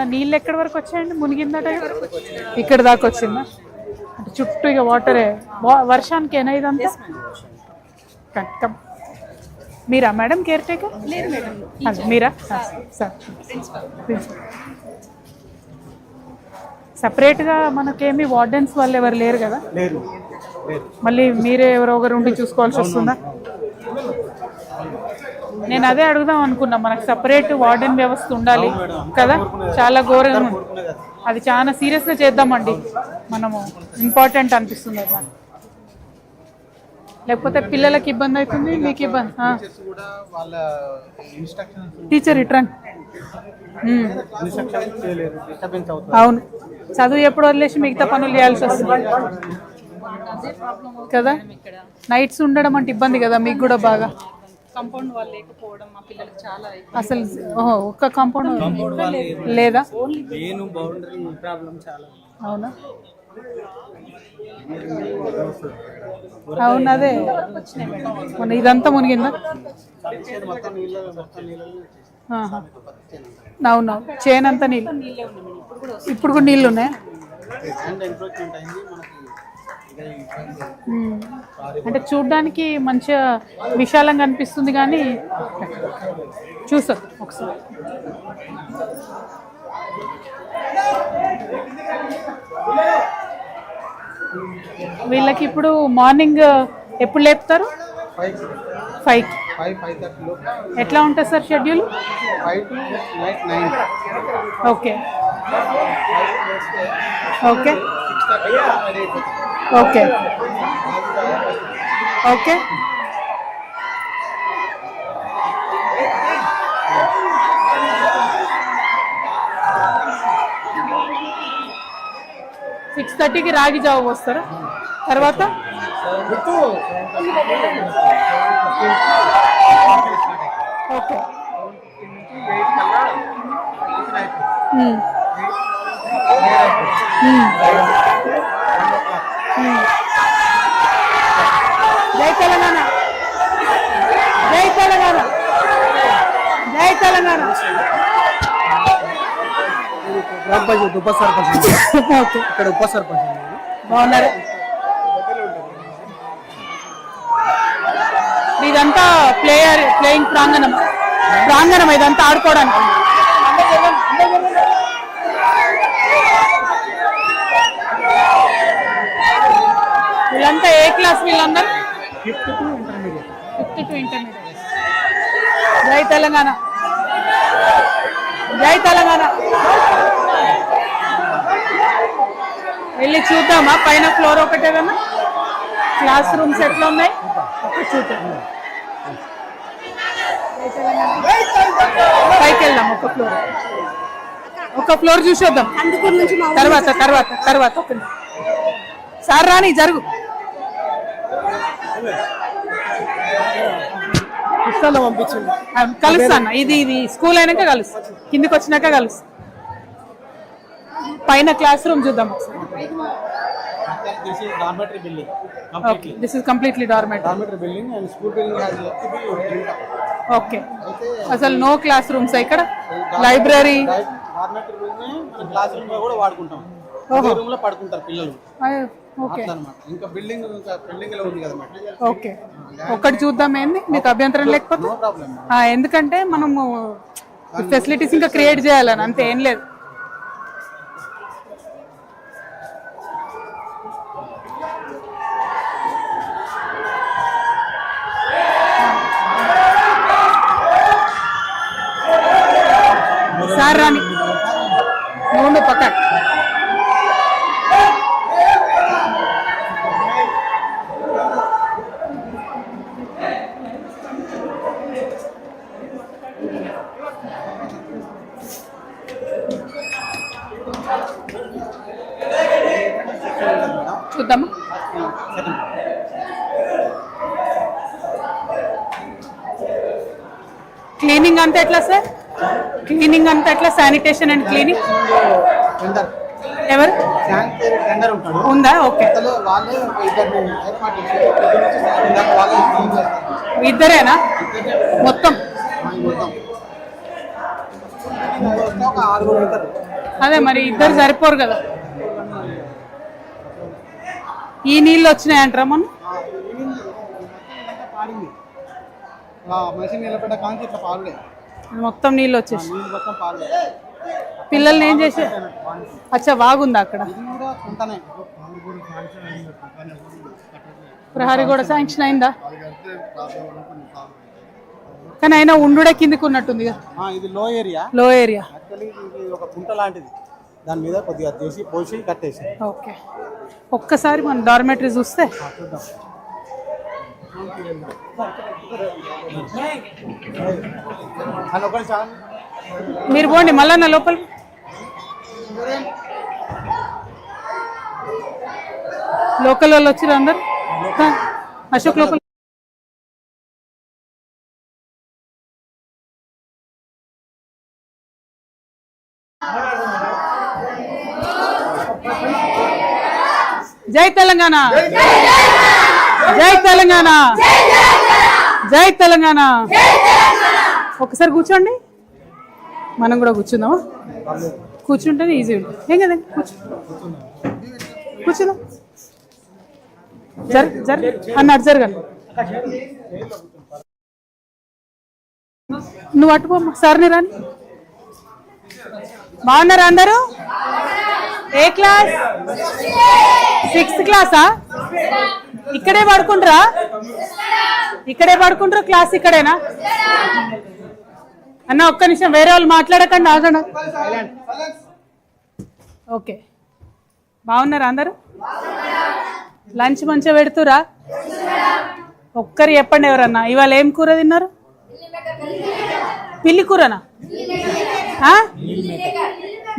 ఏమన్నా నీళ్ళు ఎక్కడి వరకు వచ్చాయండి? మునిగిందట? ఇక్కడ దాకా వచ్చిందా? అంటే చుట్టూ ఇక వాటరే. వర్షానికి ఏనా ఇదంతా? కట్టం మీరా మేడం కేర్ టేకర్? మీరా? సార్. సపరేట్గా మనకేమి వార్డెన్స్ వాళ్ళు ఎవరు లేరు కదా? మళ్ళీ మీరే ఎవరో ఒకరు ఉండి చూసుకోవాల్సి వస్తుందా? నేను అదే అడుగుదాం అనుకున్నా. మనకు సపరేట్ వార్డెన్ వ్యవస్థ ఉండాలి కదా? చాలా ఘోరంగా ఉంది. అది. చాలా సీరియస్గా చేద్దామండి. మనము ఇంపార్టెంట్ అనిపిస్తుంది అది. లేకపోతే పిల్లలకి ఇబ్బంది అవుతుంది మీకు ఇబ్బంది. ఆ. టీచర్స్ కూడా వాళ్ళ ఇన్స్ట్రక్షన్స్ టీచర్ రిటర్న్ చేయలేరు డిస్టర్బెన్స్ అవుతుంది. అవును. చదువు ఎప్పుడు వదిలేసి మిగతా పనులు చేయాల్సి వస్తుంది. కదా? నైట్స్ ఉండడం అంటే ఇబ్బంది కదా మీకు కూడా బాగా? కంపౌండ్ వాళ్ళు లేకపోవడం మా పిల్లలకు చాలా అసలు ఓహో ఒక్క కాంపౌండ్ లేదా? మెయిన్ బౌండరీ ప్రాబ్లం చాలా అవునా? అవును అదే. మన ఇదంతా మునిగిందా. అవును చేనంతా నీళ్ళు. ఇప్పుడు కూడా నీళ్ళు ఉన్నాయా? అంటే చూడ్డానికి మంచిగా విశాలంగా అనిపిస్తుంది కానీ చూసా ఒకసారి. వీళ్ళకి ఇప్పుడు మార్నింగ్ ఎప్పుడు లేపుతారు? ఫైవ్. ఎట్లా ఉంటుంది sir schedule? Okay. Okay. Six thirty ready అయిపోతుంది ఓకే ఓకే సిక్స్ థర్టీకి రాగి జావ పోస్తారా తర్వాత? Okay um. ఉమ్. ఉమ్. జై తెలంగాణ జై తెలంగాణ జై తెలంగాణ గ్రామ పంచాయతీ ఉప సర్పంచ్ ఓకే ఇక్కడ ఉప సర్పంచ్ బాగున్నారు? ఇదంతా ప్లేయర్ ప్లేయింగ్ ప్రాంగణం. ప్రాంగణం ఇదంతా ఆడుకోవడానికి. వీళ్ళంతా ఏ క్లాస్ వీళ్ళందరూ? Fifth to intermediate. Fifth to intermediate. జై తెలంగాణ. జై తెలంగాణ. వెళ్ళి చూద్దామా? పైన ఫ్లోర్ ఒకటేదన్నా క్లాస్ రూమ్స్ ఎట్లా ఉన్నాయి చూద్దాం పైకి వెళ్దాం ఒక ఫ్లోర్. ఒక ఫ్లోర్ చూసేద్దాం. తర్వాత తర్వాత తర్వాత. సార్ రాని జరుగు. పుస్తకాలు పంపించింది కలుస్తాను. ఇది ఇది స్కూల్ అయినాక కలుస్తా. కిందికి వచ్చినాక కలుస్తా. పైన క్లాస్ రూమ్ చూద్దాం ఒకసారి. This is dormitory building okay this is completely dormant dormitory building and school building has left be okay అసలు నో క్లాస్ రూమ్స్ ఇక్కడ లైబ్రరీ డార్మెటరీ బిల్డింగ్ మన క్లాస్ రూమ్లో కూడా వాడుకుంటాం. ఓహో. రూమ్లో పడుకుంటారు పిల్లలు. ఇంకా బిల్డింగ్ ఇంకా బిల్డింగ్లో ఉంది కదా ఓకే ఒక్కటి చూద్దాం ఏంది? మీకు అభ్యంతరం లేకపోతే? ఎందుకంటే మనము ఫెసిలిటీస్ ఇంకా క్రియేట్ చేయాలని అంతే ఏం లేదు సార్ రాని నువ్వు పక్క చూద్దామా క్లీనింగ్ అంతా ఎట్లా సార్? క్లీనింగ్ అంతా ఎట్లా? Sanitation and cleaning? ఎవరు? ఉందా? ఓకే. ఇద్దరేనా? మొత్తం? అదే మరి ఇద్దరు సరిపోరు కదా. ఈ నీళ్ళు వచ్చినాయంటారా మొన్న? పాడింది? మెషిన్ నిలబడ్డ కాంతి ఇట్లా పారుడే మొత్తం నీళ్ళు వచ్చేసి. పిల్లల్ని ఏం చేసే అచ్చా వాగుందా అక్కడ? ప్రహరీ కూడా శాంక్షన్ అయిందా? కానీ అయినా ఉండుడే కిందికి ఉన్నట్టుంది ఇది లో ఏరియా లో ఏరియా ఒక కుంట లాంటిది. దాని మీద కొద్దిగా తీసి పోసి కట్టేసి ఓకే. ఒక్కసారి మన డార్మెటరీ చూస్తే చూద్దాం అని ఒకటి చాలు మీరు పోండి మళ్ళా నా లోపల. లోకల్ వాళ్ళు వచ్చారు అందరు? అశోక్ లోపల. జై తెలంగాణ. జై తెలంగాణ. జై తెలంగాణ. ఒకసారి కూర్చోండి. మనం కూడా కూర్చుందామా? కూర్చుంటేనే ఈజీ ఉంటుంది. ఏం కదా? కూర్చో. కూర్చుందాం. జర జర. అన్నాడు జరగండి. నువ్వు అట్టుకోమ్మా సార్ని రాని. బాగున్నారా అందరూ? ఏ క్లాస్? సిక్స్త్ క్లాసా? ఇక్కడే పడుకుంటారా ఇక్కడే పడుకుంటారు క్లాస్ ఇక్కడేనా? అన్న ఒక్క నిమిషం వేరే వాళ్ళు మాట్లాడకండి ఆగండి. ఓకే. బాగున్నారా అందరూ? లంచ్ మంచిగా పెడుతురా ఒక్కరు చెప్పండి ఎవరన్నా. ఇవాళ ఏం కూర తిన్నారు? పిల్లి కూరనా?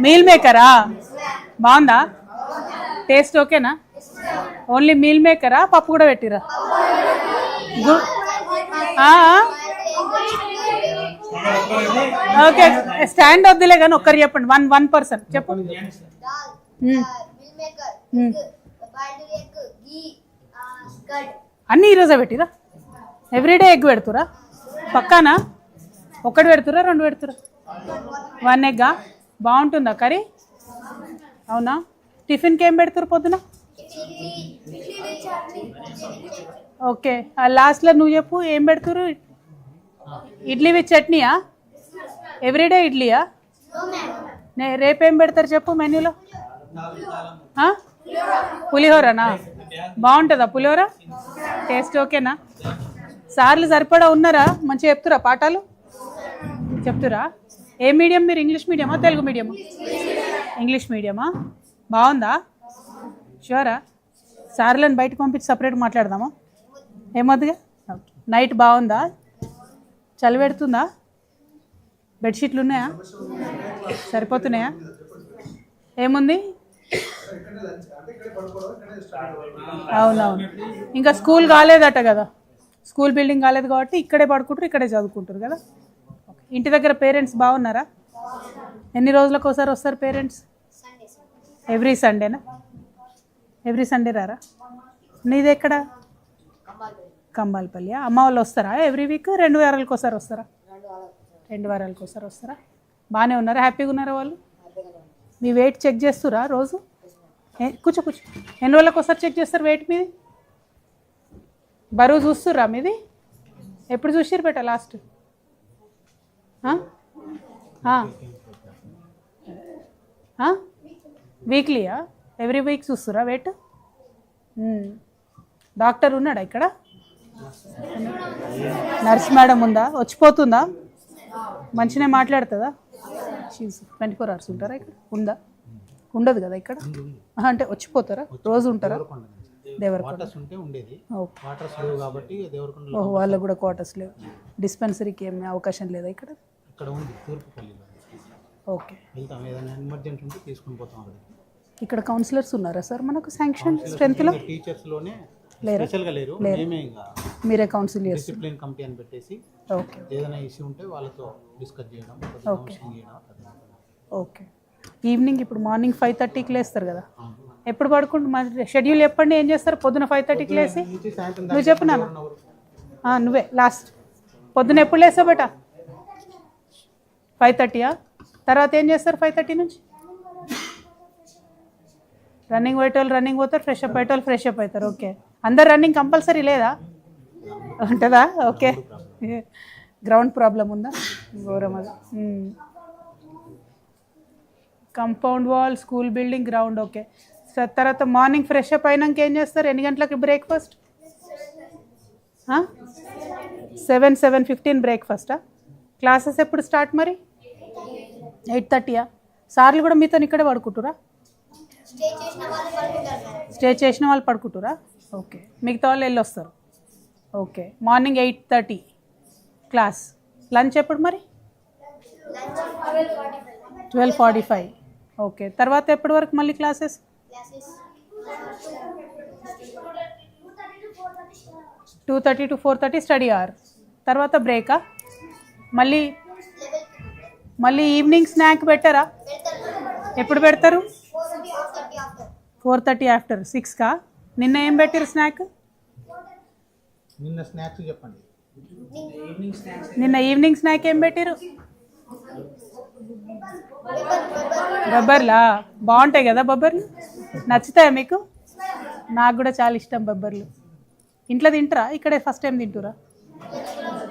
మీల్ మేకరా? బాగుందా? టేస్ట్ ఓకేనా? ఓన్లీ మీల్ మేకరా? పప్పు కూడా పెట్టిరా? ఓకే స్టాండ్ వద్దులే కానీ ఒక్కరు చెప్పండి. One one person. చెప్పు. అన్నీ ఈరోజే పెట్టిరా? ఎవ్రీడే ఎగ్ పెడుతురా? పక్కానా? ఒకటి పెడుతురా రెండు పెడుతురా? వన్ ఎగ్గా? బాగుంటుందా కర్రీ? అవునా? టిఫిన్కి ఏం పెడుతురు పొద్దున? ఓకే. ఆ లాస్ట్లో నువ్వు చెప్పు ఏం పెడతారు ఇడ్లీ విత్ చట్నీయా? ఎవ్రీడే ఇడ్లీయా? నే రేపేం పెడతారు చెప్పు మెన్యూలో పులిహోరనా? బాగుంటుందా పులిహోర? టేస్ట్ ఓకేనా సార్లు సరిపడా ఉన్నారా? మంచిగా చెప్తురా పాఠాలు? చెప్తురా? ఏ మీడియం మీరు? ఇంగ్లీష్ మీడియమా తెలుగు మీడియమా ఇంగ్లీష్ మీడియమా బాగుందా? షూరా సార్లను బయటకు పంపించి సపరేట్ మాట్లాడదామా? ఏమొద్దుగా. నైట్ బాగుందా? చలి పెడుతుందా? బెడ్షీట్లు ఉన్నాయా? సరిపోతున్నాయా? ఏముంది? అవునవును. ఇంకా స్కూల్ కాలేదట కదా. స్కూల్ బిల్డింగ్ కాలేదు కాబట్టి ఇక్కడే పడుకుంటారు ఇక్కడే చదువుకుంటారు కదా. ఓకే. ఇంటి దగ్గర పేరెంట్స్ బాగున్నారా? ఎన్ని రోజులకు ఒకసారి వస్తారు పేరెంట్స్? ఎవ్రీ సండేనా ఎవ్రీ సండే రారా? నీది ఎక్కడ? కంబాలపల్లి. అమ్మ వాళ్ళు వస్తారా? Every week? రెండు వారాలకు ఒకసారి వస్తారా? రెండు వారాలకు ఒకసారి వస్తారా? బాగానే ఉన్నారా? హ్యాపీగా ఉన్నారా వాళ్ళు? మీ వెయిట్ చెక్ చేస్తురా రోజు? కూర్చో కూర్చో. ఎన్ని రోజులకు ఒకసారి చెక్ చేస్తారు వెయిట్ మీది? బరువు చూస్తుర్రా మీది? ఎప్పుడు చూసిరు బేట లాస్ట్? వీక్లీయా ఎవ్రీ వీక్ చూస్తురా? వెయిట్ డాక్టర్ ఉన్నాడా ఇక్కడ? నర్స్ మేడం ఉందా? వచ్చిపోతుందా? మంచిగా మాట్లాడుతుందా? ట్వంటీ ఫోర్ అవర్స్ ఉంటారా ఇక్కడ? ఉందా? ఉండదు కదా ఇక్కడ? అంటే వచ్చిపోతారా? రోజు ఉంటారా? దేవరకొండ ఓహో వాళ్ళకు కూడా క్వార్టర్స్ లేవు. డిస్పెన్సరీకి ఏమి అవకాశం లేదా ఇక్కడ? ఓకే. ఇక్కడ కౌన్సిలర్స్ ఉన్నారా సార్? మనకు శాంక్షన్ స్ట్రెంత్లో టీచర్స్లోనే లేరా? స్పెషల్గా లేరు. మీరే కౌన్సిల్ డిసిప్లిన్ కమిటీ అని పెట్టేసి ఓకే. ఏదైనా ఇష్యూ ఉంటే వాళ్ళతో డిస్కస్ చేయడం ఓకే. ఓకే. ఈవినింగ్ ఇప్పుడు మార్నింగ్ ఫైవ్ థర్టీకి లేస్తారు కదా? ఎప్పుడు పడుకుంటు మరి షెడ్యూల్ చెప్పండి ఏం చేస్తారు? పొద్దున ఫైవ్ థర్టీకి లేసి నువ్వు చెప్పు నాన్న. నువ్వే లాస్ట్ పొద్దున ఎప్పుడు లేస్తావు బేట? ఫైవ్ థర్టీయా తర్వాత ఏం చేస్తారు ఫైవ్ థర్టీ నుంచి? రన్నింగ్ పోయేటోళ్ళు రన్నింగ్ పోతారు ఫ్రెష్ అప్ అయ్యేటోళ్ళు ఫ్రెష్ అప్ అవుతారు. ఓకే. అందరు రన్నింగ్ కంపల్సరీ లేదా? ఉంటుందా? ఓకే. గ్రౌండ్ ప్రాబ్లం ఉందా? ఘోరం అది. Compound wall school building ground okay. Sir తర్వాత మార్నింగ్ ఫ్రెష్ అప్ అయినాక ఏం చేస్తారు? ఎన్ని గంటలకి బ్రేక్ఫాస్ట్ సెవెన్ సెవెన్ ఫిఫ్టీన్ బ్రేక్ఫాస్టా క్లాసెస్ ఎప్పుడు స్టార్ట్ మరి? ఎయిట్ థర్టీయా సార్లు కూడా మీతో ఇక్కడే పడుకుంటురా స్టే చేసిన వాళ్ళు పడుకుంటారా పడుకుంటురా? ఓకే. మిగతా వాళ్ళు వెళ్ళి వస్తారు okay. Morning eight thirty class. Lunch ఎప్పుడు మరి? Twelve forty five. ఓకే. తర్వాత ఎప్పటి వరకు మళ్ళీ classes? Two thirty to four thirty study hour. తర్వాత బ్రేకా? మళ్ళీ మళ్ళీ ఈవినింగ్ స్నాక్ పెట్టారా? ఎప్పుడు పెడతారు? ఫోర్ థర్టీ ఆఫ్టర్ సిక్స్కా నిన్న ఏం పెట్టారు స్నాక్? నిన్న స్నాక్స్ చెప్పండి. నిన్న ఈవినింగ్ స్నాక్ ఏం పెట్టారు? బొబ్బర్లా? బాగుంటాయి కదా బొబ్బర్లు? నచ్చుతాయా మీకు? నాకు కూడా చాలా ఇష్టం బొబ్బర్లు. ఇంట్లో తింటారా? ఇక్కడే ఫస్ట్ టైం తింటురా?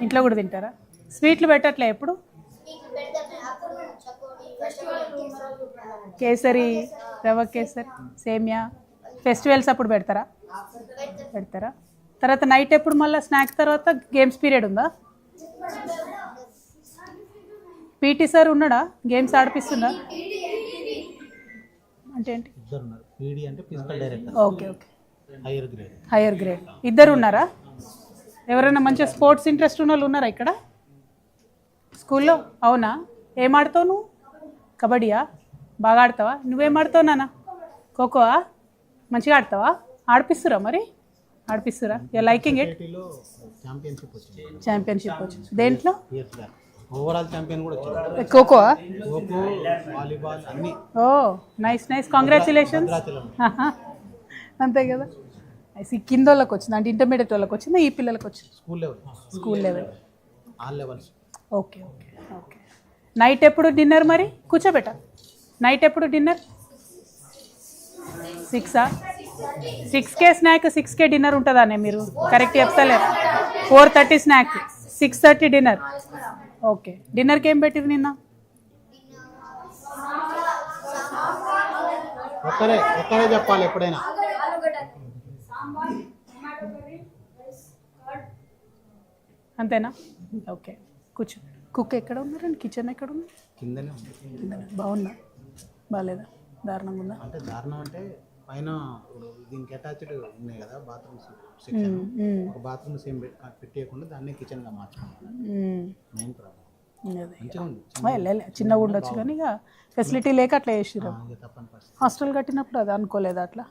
ఇంట్లో కూడా తింటారా? స్వీట్లు పెట్టట్లే ఎప్పుడు? కేసరి రవ్వ కేసరి. సేమియా. ఫెస్టివల్స్ అప్పుడు పెడతారా? పెడతారా. తర్వాత నైట్ ఎప్పుడు మళ్ళీ స్నాక్స్ తర్వాత గేమ్స్ పీరియడ్ ఉందా? పీటీ సార్ ఉన్నాడా? గేమ్స్ ఆడిపిస్తుందా? అంటే ఏంటి? ఇద్దరు ఉన్నారు పీడీ అంటే physical director. Okay okay. Higher grade higher grade ఇద్దరు ఉన్నారా? ఎవరైనా మంచిగా స్పోర్ట్స్ ఇంట్రెస్ట్ ఉన్న వాళ్ళు ఉన్నారా ఇక్కడ? స్కూల్లో? అవునా? ఏం ఆడతావు నువ్వు? కబడ్డీయా? బాగా ఆడతావా? నువ్వేం ఆడతావు నాన్న? ఖోఖోవా? మంచిగా ఆడతావా? ఆడిపిస్తురా మరి? ఆడిపిస్తురా? యూ లైకింగ్ ఇట్ ఛాంపియన్షిప్ వచ్చింది. దేంట్లో? ఓవరాల్ ఛాంపియన్ కూడా ఖోఖోవా? ఖోఖో వాలీబాల్ అన్ని. ఓ నైస్ నైస్ కాంగ్రాచులేషన్స్ అంతే కదా? ఈ కింద వాళ్ళకి వచ్చింది అంటే ఇంటర్మీడియట్ వాళ్ళకి వచ్చిందా? ఈ పిల్లలకి వచ్చింది? School level school level all levels okay okay okay night ఎప్పుడు? డిన్నర్ మరి? కూర్చోబెట్ట. నైట్ ఎప్పుడు డిన్నర్? సిక్సా? సిక్స్కే స్నాక్ సిక్స్కే డిన్నర్ ఉంటుందానే మీరు? Correct చెప్తలేరు four thirty snack six thirty dinner. Okay. డిన్నర్కి ఏం పెట్టిరు నిన్న? చెప్పాలి ఎప్పుడైనా. అంతేనా? ఓకే. కూర్చో. కుక్ ఎక్కడ ఉన్నారండి కిచెన్ ఎక్కడ ఉంది. బాగుందా? బాగాలేదా? దారుణంగా ఉందా అంటే దారుణం అంటే పైన దీనికి అటాచ్డ్ ఉన్నాయి కదా బాత్రూమ్స్ సెక్షన్. ఒక బాత్రూమ్ సేమ్ పెట్టేయకుండా దాన్ని కిచెన్గా మార్చుకున్నాం. మ్మ్. మెయిన్ ప్రాబ్లం చిన్నగా ఉండొచ్చు కానీ ఇక ఫెసిలిటీ లేక అట్లా చేసిరు హాస్టల్ కట్టినప్పుడు అది అనుకోలేదు అట్లా?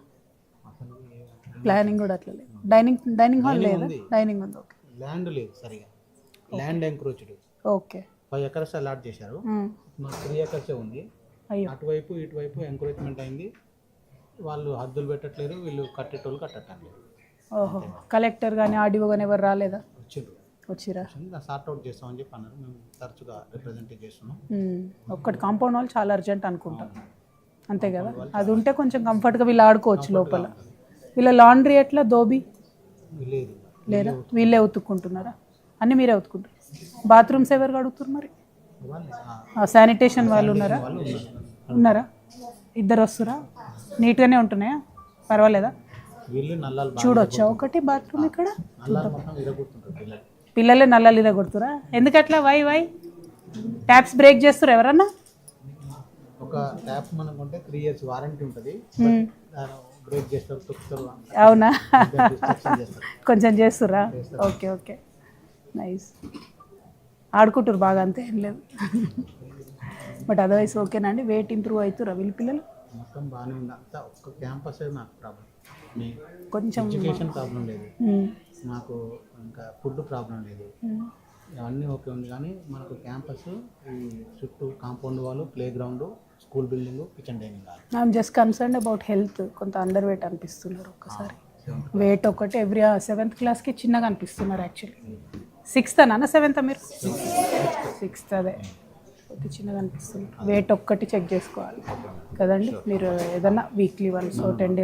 ప్లానింగ్ కూడా అట్లా లేదు. డైనింగ్ డైనింగ్ హాల్ లేదా. డైనింగ్ ఉంది. ఓకే. ల్యాండ్ లేదు సరిగా. Land encroached okay. Five acres allot చేశారు. మాకు త్రీ ఎకర్సే ఉంది. అటువైపు ఇటువైపు ఎంకరేజ్మెంట్ అయింది. వాళ్ళు హద్దులు పెట్టట్లేరు వీళ్ళు కట్టేటోళ్ళు కట్టట్లేదు. ఓహో. కలెక్టర్ కానీ ఆర్డీఓ కానీ ఎవరు రాలేదా? వచ్చిండ్రు వచ్చిరా? సార్ట్ అవుట్ చేస్తామని చెప్పి అన్నారు. మేము తరచుగా రిప్రజెంట్ చేస్తున్నాం. ఒక్కటి కాంపౌండ్ వాళ్ళు చాలా అర్జెంట్ అనుకుంటా. అంతే కదా? అది ఉంటే కొంచెం కంఫర్ట్గా వీళ్ళు ఆడుకోవచ్చు లోపల. వీళ్ళ లాండ్రీ ఎట్లా? దోబి లేదు. వీళ్ళే ఉతుక్కుంటున్నారా. అన్నీ మీరే ఉతుక్కుంటారు బాత్రూమ్స్ ఎవరు కడుగుతున్నారు మరి? శానిటేషన్ వాళ్ళు ఉన్నారా? ఉన్నారు. ఇద్దరు వస్తురా? నీట్గానే ఉంటున్నాయా? పర్వాలేదా? చూడొచ్చా? ఒకటి బాత్రూమ్ ఇక్కడ పిల్లలు. నల్లలు ఇలా కొడుతురా ఎందుకట్లా? Why why? ట్యాప్స్ బ్రేక్ చేస్తురా ఎవరన్నా? ఒక ట్యాప్ మనకు ఉంటే త్రీ ఇయర్స్ వారంటీ ఉంటుంది. బ్రేక్ చేస్తారు తొక్కుతారు. అవునా? కొంచెం చేస్తురా. Okay okay. నైస్ ఆడుకుంటారు బాగా అంతే ఏం లేదు. బట్ అదర్వైజ్ ఓకేనండి వెయిట్ ఇంప్రూవ్ అవుతురా వీళ్ళ పిల్లలు. మొత్తం బాగానే ఉంది. అంతా ఒక్క క్యాంపస్ నాకు ప్రాబ్లం కొంచెం ఎడ్యుకేషన్ ప్రాబ్లం లేదు. నాకు ఇంకా ఫుడ్ ప్రాబ్లం లేదు. అవన్నీ ఓకే ఉంది కానీ మనకు క్యాంపస్ ఈ చుట్టూ కాంపౌండ్ వాళ్ళు play ground school building kitchen dining I'm just concern about health కొంత అండర్ వెయిట్ అనిపిస్తున్నారు ఒక్కసారి. వెయిట్ ఒకటి ఎవ్రీ సెవెంత్ క్లాస్కి చిన్నగా అనిపిస్తున్నారు యాక్చువల్లీ సిక్స్త్ నాన్న సెవెంత్ మీరు? సిక్స్త్ అదే. కొద్ది చిన్నగా అనిపిస్తుంది. వెయిట్ ఒక్కటి చెక్ చేసుకోవాలి. కదండి? మీరు ఏదన్నా వీక్లీ వన్స్ టెన్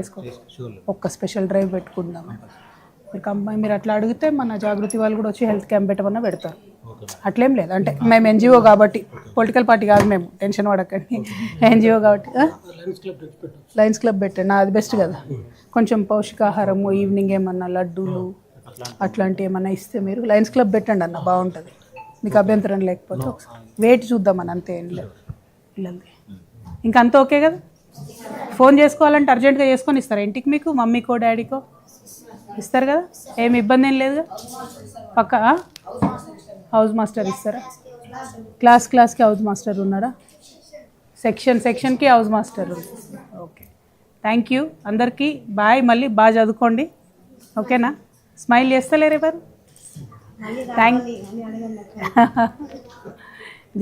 షూర్లీ ఒక్క స్పెషల్ డ్రైవ్ పెట్టుకుందాం మీరు కంప మీరు అట్లా అడిగితే మన జాగృతి వాళ్ళు కూడా వచ్చి హెల్త్ క్యాంప్ పెట్టమన్నా పెడతారు. అట్లేం లేదు. అంటే మేము ఎన్జిఓ కాబట్టి పొలిటికల్ పార్టీ కాదు మేము. టెన్షన్ పడకండి. ఎన్జిఓ కాబట్టి? లయన్స్ క్లబ్ పెట్టండి. అది బెస్ట్ కదా. కొంచెం పౌష్టికాహారము ఈవినింగ్ ఏమన్నా లడ్డూలు అట్లాంటివి ఏమన్నా ఇస్తే మీరు లయన్స్ క్లబ్ పెట్టండి అన్న బాగుంటుంది. మీకు అభ్యంతరం లేకపోతే వెయిట్ చూద్దామని అంతే ఏం లేదు. పిల్లలది. ఇంకా అంత ఓకే కదా? ఫోన్ చేసుకోవాలంటే అర్జెంటుగా చేసుకొని ఇస్తారా ఇంటికి మీకు? మమ్మీకో డాడీకో? ఇస్తారు కదా? ఏమి ఇబ్బంది ఏం లేదు పక్క? హౌస్ మాస్టర్ ఇస్తారా? క్లాస్ క్లాస్కి హౌస్ మాస్టర్ ఉన్నారా సెక్షన్ సెక్షన్కి house master okay. Thank you. అందరికీ బాయ్. మళ్ళీ బాగా చదువుకోండి. ఓకేనా? స్మైల్ చేస్తలేరు ఎవరు? థ్యాంక్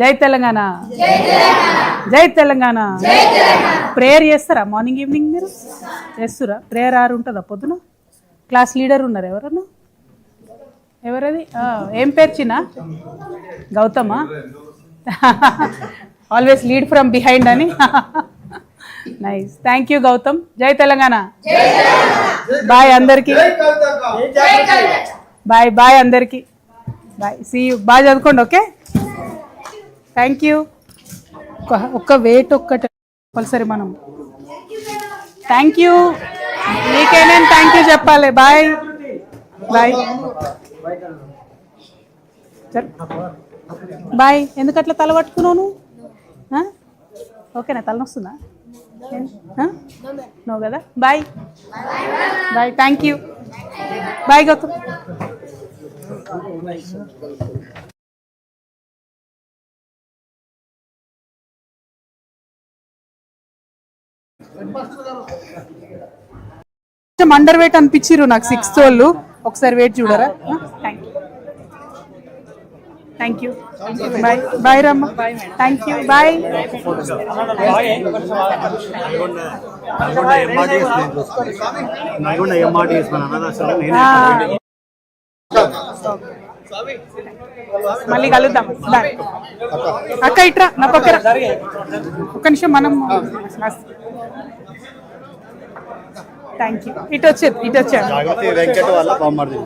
జై తెలంగాణ. జై తెలంగాణ. ప్రేయర్ చేస్తారా? మార్నింగ్ ఈవినింగ్ మీరు? చేస్తురా? ప్రేయర్ ఆరు ఉంటుందా పొద్దున? క్లాస్ లీడర్ ఉన్నారు ఎవరన్నా? ఎవరది? ఏం పేరు చిన్న? గౌతమా? ఆల్వేస్ లీడ్ ఫ్రమ్ బిహైండ్ అని. Nice thank you Gautam. జై తెలంగాణ. బాయ్ అందరికి. బాయ్ బాయ్ అందరికి. బాయ్. సీ యూ బాగా చదువుకోండి ఓకే? థ్యాంక్ యూ ఒక్క వెయిట్ ఒక్కటి కంపల్సరీ మనం. థ్యాంక్ యూ నేను థ్యాంక్ యూ చెప్పాలి? బాయ్ బాయ్ బాయ్ ఎందుకు అట్లా తల ఆ? ఓకేనా తలనొస్తుందా? నో కదా bye bye thank you bye Gautam కొంచెం అండర్ వెయిట్ అనిపించారు నాకు సిక్స్త్ వాళ్ళు. ఒకసారి వెయిట్ చూడరా? Thank you thank you bye bye రమ్మ thank you bye Nalgonda MRTS మళ్ళీ కలుద్దాం. బాయ్ అక్క ఇట్రా నా పక్కన. ఒక్క నిమిషం మనం థ్యాంక్ యూ ఇటు వచ్చేది ఇటు వచ్చాడు జాగృతి వెంకట వాళ్ళ బామ్మర్ది.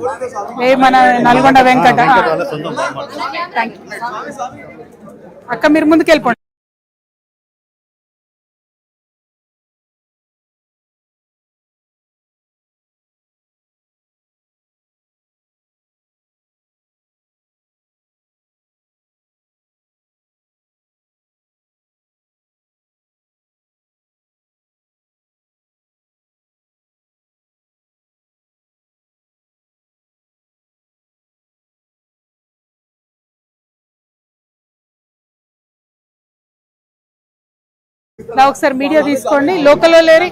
ఏ మన నల్గొండ వెంకట. వాళ్ళ సొంతం బామ్మర్ది. థ్యాంక్ యూ అక్క మీరు ముందుకు వెళ్ళిపోండి ఒకసారి మీడియా తీసుకోండి. లోకల్లో లేరి.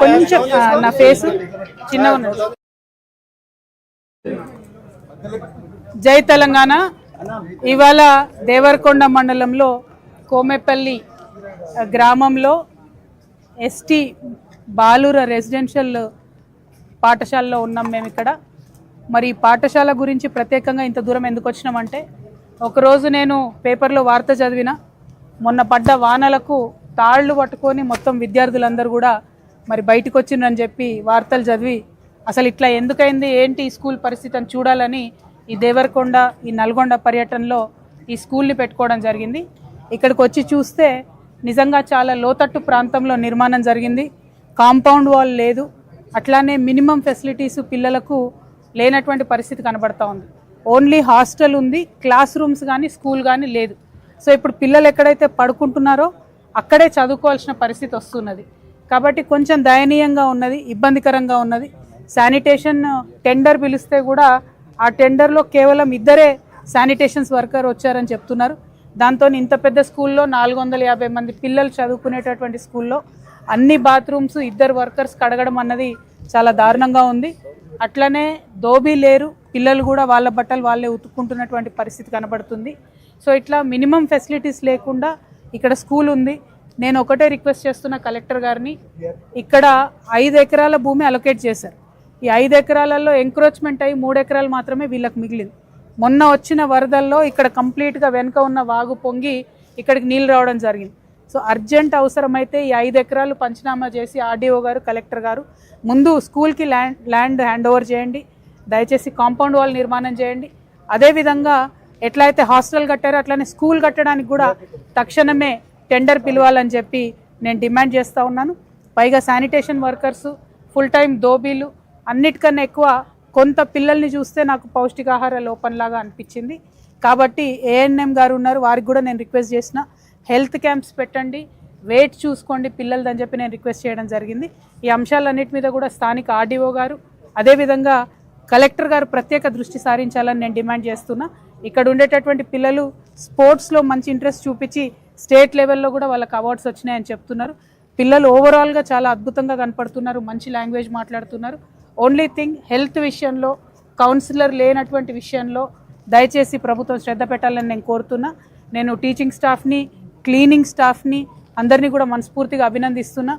కొంచెం నా ఫేస్ చిన్నగా ఉన్నది. జై తెలంగాణ. ఇవాళ దేవరకొండ మండలంలో కోమెపల్లి గ్రామంలో ఎస్టీ బాలుర రెసిడెన్షియల్ పాఠశాలలో ఉన్నాం మేము ఇక్కడ. మరి పాఠశాల గురించి ప్రత్యేకంగా ఇంత దూరం ఎందుకు వచ్చినామంటే ఒకరోజు నేను పేపర్లో వార్త చదివిన మొన్న పడ్డ వానలకు తాళ్ళు పట్టుకొని మొత్తం విద్యార్థులందరూ కూడా మరి బయటకు వచ్చిండ్రని చెప్పి వార్తలు చదివి అసలు ఇట్లా ఎందుకైంది? ఏంటి ఈ స్కూల్ పరిస్థితి అని చూడాలని ఈ దేవరకొండ ఈ నల్గొండ పర్యటనలో ఈ స్కూల్ని పెట్టుకోవడం జరిగింది. ఇక్కడికి వచ్చి చూస్తే నిజంగా చాలా లోతట్టు ప్రాంతంలో నిర్మాణం జరిగింది. కాంపౌండ్ వాల్ లేదు. అట్లానే మినిమం ఫెసిలిటీస్ పిల్లలకు లేనటువంటి పరిస్థితి కనబడతా ఉంది. ఓన్లీ హాస్టల్ ఉంది క్లాస్ రూమ్స్ కానీ స్కూల్ కానీ లేదు. సో ఇప్పుడు పిల్లలు ఎక్కడైతే పడుకుంటున్నారో అక్కడే చదువుకోవాల్సిన పరిస్థితి వస్తున్నది. కాబట్టి కొంచెం దయనీయంగా ఉన్నది ఇబ్బందికరంగా ఉన్నది. శానిటేషన్ టెండర్ పిలిస్తే కూడా ఆ టెండర్లో కేవలం ఇద్దరే శానిటేషన్స్ వర్కర్ వచ్చారని చెప్తున్నారు. దాంతో ఇంత పెద్ద స్కూల్లో నాలుగు వందల యాభై మంది పిల్లలు చదువుకునేటటువంటి స్కూల్లో అన్ని బాత్రూమ్స్ ఇద్దరు వర్కర్స్ కడగడం అన్నది చాలా దారుణంగా ఉంది. అట్లనే దోబీ లేరు పిల్లలు కూడా వాళ్ళ బట్టలు వాళ్ళే ఉతుక్కుంటున్నటువంటి పరిస్థితి కనబడుతుంది. సో ఇట్లా మినిమం ఫెసిలిటీస్ లేకుండా ఇక్కడ స్కూల్ ఉంది. నేను ఒకటే రిక్వెస్ట్ చేస్తున్న కలెక్టర్ గారిని ఇక్కడ ఐదు ఎకరాల భూమి అలొకేట్ చేశారు. ఈ ఐదు ఎకరాలలో ఎంక్రోచ్మెంట్ అయ్యి మూడు ఎకరాలు మాత్రమే వీళ్ళకి మిగిలింది. మొన్న వచ్చిన వరదల్లో ఇక్కడ కంప్లీట్గా వెనుక ఉన్న వాగు పొంగి ఇక్కడికి నీళ్ళు రావడం జరిగింది. సో అర్జెంట్ అవసరమైతే ఈ ఐదు ఎకరాలు పంచనామా చేసి ఆర్డీఓ గారు కలెక్టర్ గారు ముందు స్కూల్కి ల్యాండ్ ల్యాండ్ హ్యాండ్ ఓవర్ చేయండి. దయచేసి కాంపౌండ్ వాల్ నిర్మాణం చేయండి. అదేవిధంగా ఎట్లయితే హాస్టల్ కట్టారో అట్లానే స్కూల్ కట్టడానికి కూడా తక్షణమే టెండర్ పిలవాలని చెప్పి నేను డిమాండ్ చేస్తూ ఉన్నాను. పైగా శానిటేషన్ వర్కర్స్ ఫుల్ టైం దోబీలు అన్నిటికన్నా ఎక్కువ కొంత పిల్లల్ని చూస్తే నాకు పౌష్టికాహార లోపంలాగా అనిపించింది. కాబట్టి ఏఎన్ఎం గారు ఉన్నారు వారికి కూడా నేను రిక్వెస్ట్ చేసిన హెల్త్ క్యాంప్స్ పెట్టండి వెయిట్ చూసుకోండి పిల్లలదని చెప్పి నేను రిక్వెస్ట్ చేయడం జరిగింది. ఈ అంశాలన్నిటి మీద కూడా స్థానిక ఆర్డీఓ గారు అదేవిధంగా కలెక్టర్ గారు ప్రత్యేక దృష్టి సారించాలని నేను డిమాండ్ చేస్తున్నా. ఇక్కడ ఉండేటటువంటి పిల్లలు స్పోర్ట్స్లో మంచి ఇంట్రెస్ట్ చూపించి స్టేట్ లెవెల్లో కూడా వాళ్ళకి అవార్డ్స్ వచ్చినాయని చెప్తున్నారు. పిల్లలు ఓవరాల్గా చాలా అద్భుతంగా కనపడుతున్నారు మంచి లాంగ్వేజ్ మాట్లాడుతున్నారు. ఓన్లీ థింగ్ హెల్త్ విషయంలో కౌన్సిలర్ లేనటువంటి విషయంలో దయచేసి ప్రభుత్వం శ్రద్ధ పెట్టాలని నేను కోరుతున్నా. నేను టీచింగ్ స్టాఫ్ని క్లీనింగ్ స్టాఫ్ని అందరినీ కూడా మనస్ఫూర్తిగా అభినందిస్తున్నా.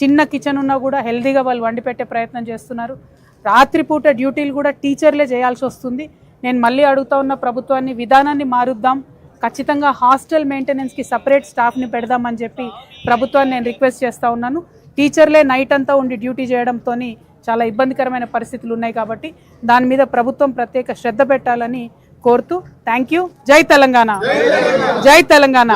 చిన్న కిచెన్ ఉన్నా కూడా హెల్దీగా వాళ్ళు వండి పెట్టే ప్రయత్నం చేస్తున్నారు. రాత్రిపూట డ్యూటీలు కూడా టీచర్లే చేయాల్సి వస్తుంది. నేను మళ్ళీ అడుగుతా ఉన్న ప్రభుత్వాన్ని విధానాన్ని మారుద్దాం. ఖచ్చితంగా హాస్టల్ మెయింటెనెన్స్కి సపరేట్ స్టాఫ్ని పెడదామని చెప్పి ప్రభుత్వాన్ని నేను రిక్వెస్ట్ చేస్తూ ఉన్నాను. టీచర్లే నైట్ అంతా ఉండి డ్యూటీ చేయడంతో చాలా ఇబ్బందికరమైన పరిస్థితులు ఉన్నాయి కాబట్టి దాని మీద ప్రభుత్వం ప్రత్యేక శ్రద్ధ పెట్టాలని కోరుతూ థ్యాంక్ యూ. జై తెలంగాణ. జై తెలంగాణ.